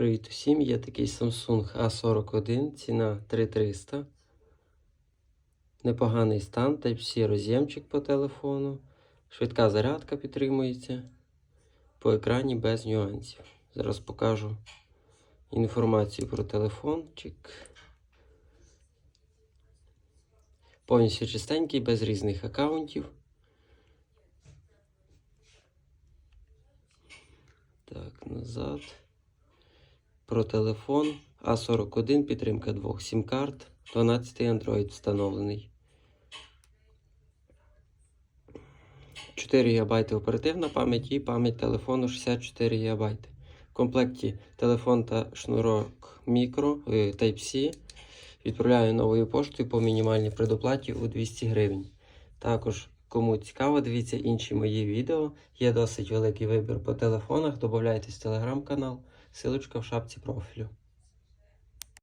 Привіт усім! Є такий Samsung A41, ціна 3300. Непоганий стан, Type-C роз'ємчик по телефону. Швидка зарядка підтримується. По екрані без нюансів. Зараз покажу інформацію про телефончик. Повністю чистенький, без різних аккаунтів. Так, назад. Про телефон А41, підтримка двох сім-карт, 12 Android встановлений. 4 ГБ оперативна пам'ять і пам'ять телефону 64 ГБ. В комплекті телефон та шнурок мікро е, Type-C. Відправляю новою поштою по мінімальній предоплаті у 200 гривень. Також, кому цікаво, дивіться інші мої відео. Є досить великий вибір по телефонах. Добавляйтесь в телеграм-канал. Силочка в шапці профілю.